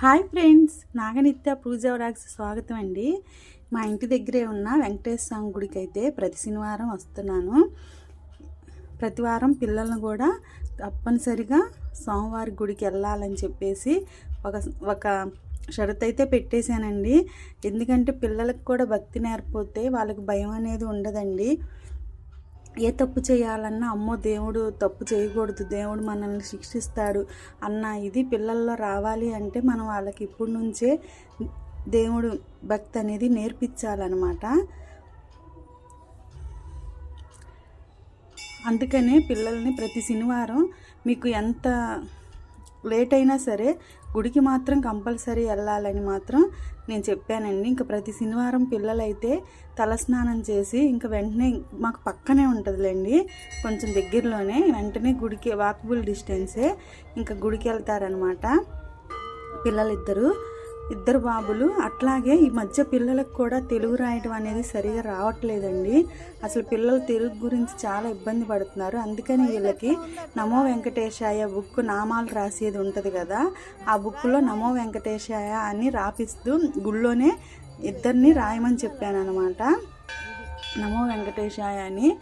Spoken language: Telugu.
Hi friends Naganitya Pooja vlogs స్వాగతం అండి. మా ఇంటి దగ్గరే ఉన్న వెంకటేశ్వర స్వామి గుడికి అయితే ప్రతి శనివారం వస్తున్నాను. ప్రతి వారం పిల్లలను కూడా తప్పనిసరిగా సోమవారి గుడికి వెళ్ళాలని చెప్పేసి ఒక ఒక షరత్ అయితే పెట్టేశానండి. ఎందుకంటే పిల్లలకు కూడా భక్తి నేర్పోతే వాళ్ళకి భయం అనేది ఉండదండి. ఏ తప్పు చేయాలన్నా అమ్మో దేవుడు తప్పు చేయకూడదు దేవుడు మనల్ని శిక్షిస్తాడు అన్న ఇది పిల్లల్లో రావాలి అంటే మనం వాళ్ళకి ఇప్పటి నుంచే దేవుడు భక్తి అనేది నేర్పించాలన్నమాట. అందుకనే పిల్లల్ని ప్రతి శనివారం మీకు ఎంత లేట్ అయినా సరే గుడికి మాత్రం కంపల్సరీ వెళ్ళాలని మాత్రం నేను చెప్పానండి. ఇంకా ప్రతి శనివారం పిల్లలైతే తలస్నానం చేసి ఇంకా వెంటనే మాకు పక్కనే ఉంటుందిలేండి. కొంచెం దగ్గరలోనే వెంటనే గుడికి వాకబుల్ డిస్టెన్సే ఇంకా గుడికి వెళ్తారనమాట. పిల్లలిద్దరూ ఇద్దరు బాబులు అట్లాగే ఈ మధ్య పిల్లలకు కూడా తెలుగు రాయడం అనేది సరిగా రావట్లేదండి. అసలు పిల్లలు తెలుగు గురించి చాలా ఇబ్బంది పడుతున్నారు. అందుకని వీళ్ళకి నమో వెంకటేశాయ బుక్ నామాలు రాసేది ఉంటుంది కదా ఆ బుక్లో నమో వెంకటేశాయ అని రాపిస్తూ గుళ్ళోనే ఇద్దరిని రాయమని చెప్పాను అనమాట నమో వెంకటేశాయ అని